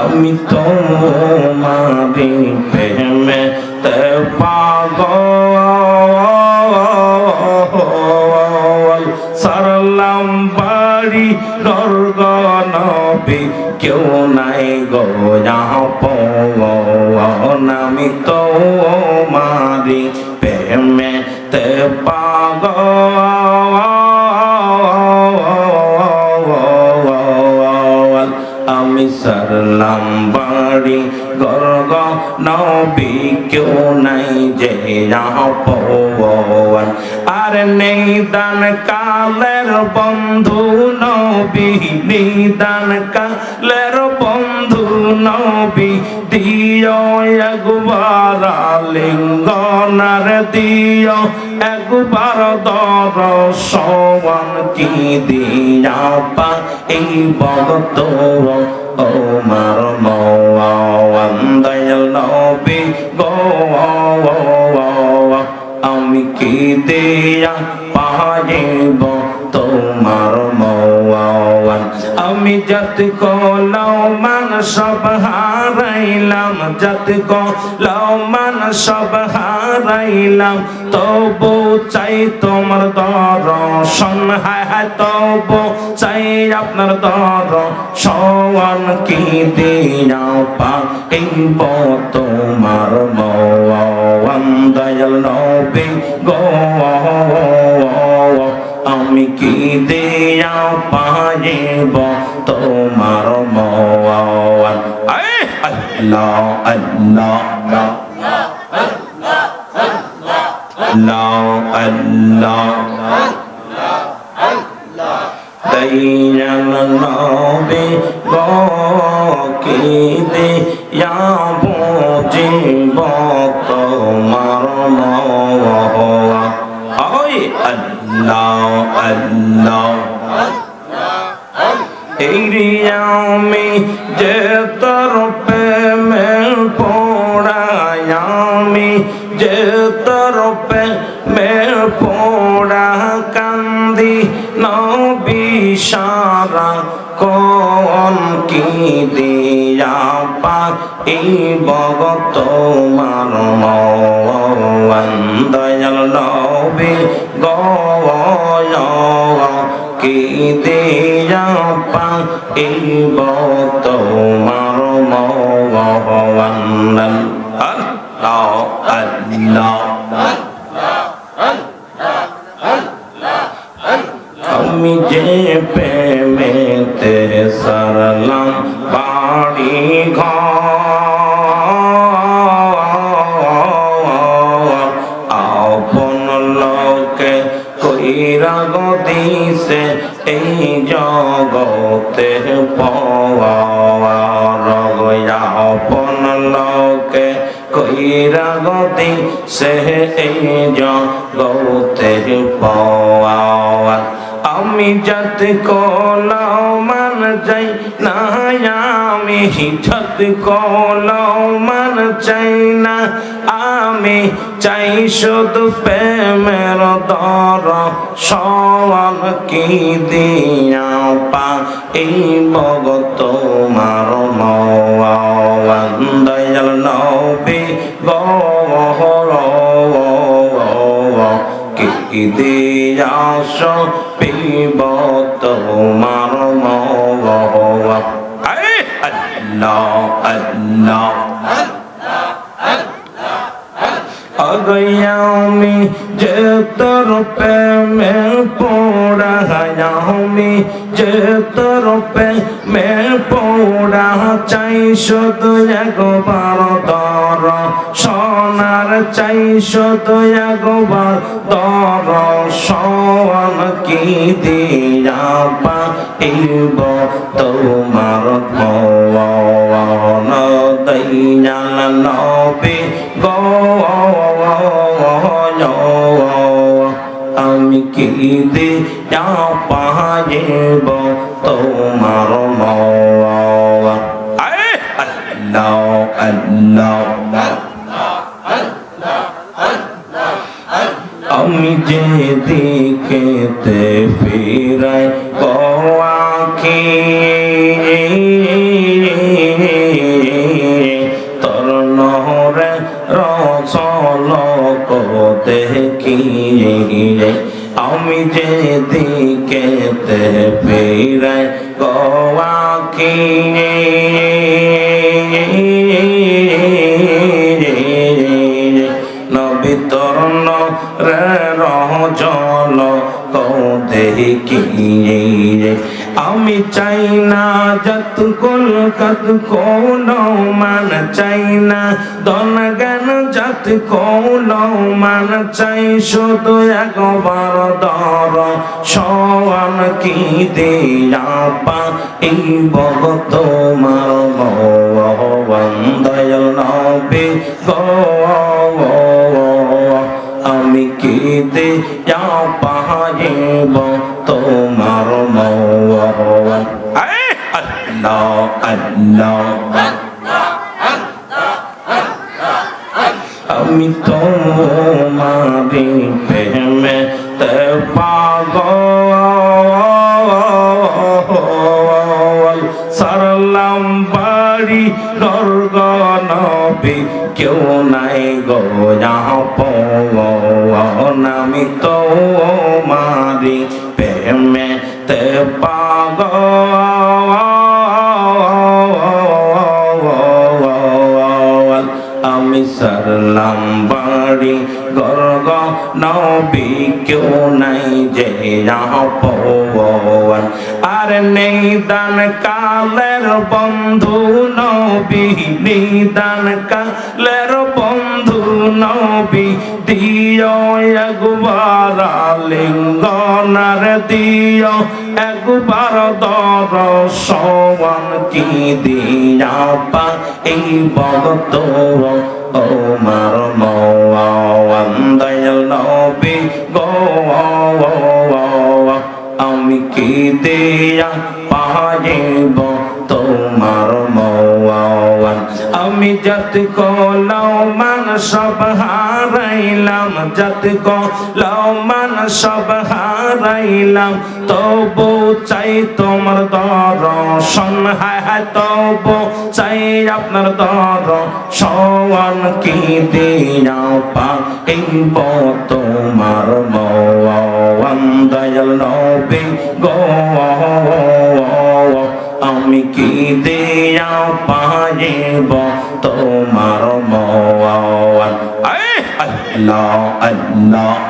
আমি তোমারি প্রেমে তে পাগল। সারলাম বাড়ি গর্গ নবী কেউ নাই গো পন আমি তোমারি প্রেমে তে পাগল সারলাম বাড়ি, গর্গ, নবী কেউ নাই যে পবন আর নেই দান কালের বন্ধু নবী নিদান কালের বন্ধু নবী, দিও একবার লিঙ্গনার দিও একবার দর সবন কি দিয়া পা এই ভগত মওয়ান দয়াল নবী গো আমি কি দিয়া পাইব তোমার মওয়ান আমি যত কলাও মান সব হারাইলাম যত কলাও মান সব হারাইলাম তবু চাই তোমার দর্শন। হায় হায়, তবু চাই আপনার দর্শন। কি দিয়া পাইব তোমার মওয়ান। দয়াল গো, আমি কি দেয়া পাইব তোমার মওয়ান। আয় আল্লাহ আল্লাহ। আল্লাহ আল্লাহ দয়াল নবী গো কি দেয়া বুঝিব তোমার মওয়ান আয় আল্লাহ আল্লাহ এই আমি যে আমি যে তোর প্রেমে পড়া কান্দি নবী সারা কোন কি দিয়া পা এই ভগত মার মন দয়াল নবী গয় কি দিয়া পা এই আমি যে প্রেমেতে সারলাম বাড়ি ঘর আপন লোকে কইরা গদিছে এই জগতে পাওয়ার কইরা গতি সে এই জগতে পাওয়ার আমি যত কলাও মান যাই না, আমি যত কলাও মান চাই না, আমি চাই শুধু প্রেমের দর, সওয়াল কি দিয়া পা, এই ভগত মার কি দিয়াস পিব তোমার অগয়ামি যে তোর প্রেমে আমি যে তোর প্রেমে চাই শুধু একবার সোনার চাই শুধু একবার দর সন কি দিয়া পাইব? তোমার দয়াল নবী আমি কি দিয়া পাইব? তোমার মওয়া যেদিকেতে ফিরাই কওয়াকি তোর নহরে রচল দেখি আমি যেদিকেতে ফিরাই কওয়াকি জল কৌ দেখি আমি চাই না যত কলকাত কোন মান চাই না। দন জ্ঞান যত কোন মান চাই। শুধু একবার দর সওয়ান কি দিয়া পা এই ভগত মার ভগবান দয়াল নবী গো। কি দে যা পাহাইব তোমার আল্লাহ আমি তোমারি প্রেমে তে পাগল। সারলাম বাড়ি গর্গ নবী, কেউ নাই গো পবন আমি তোমারি প্রেমে তে পাগল। আমি সারলাম বাড়ি গর্গ নবী কেউ নাই যে পবন নেই দান কালের বন্ধু নবী, নিদান কালের বন্ধু নবী, দিও একবার লিঙ্গনার দিও একবার দর সওয়ান কি দিয়া পা এই ভগত ও মার দয়াল নবী গো দিয়া পাইব তোমার মওয়ান আমি যত কলাও মান সব হারাইলাম যত কলাও মান সব হারাইলাম তবু চাই তোমার দর্শন। হায় হায়, তবু চাই আপনার দর্শন। কি দিয়া পাইব তোমার মওয়ান দয়াল নবী গো। আমি কি দিয়া পাইব তোমার মওয়ান আল্লাহ আল্লাহ।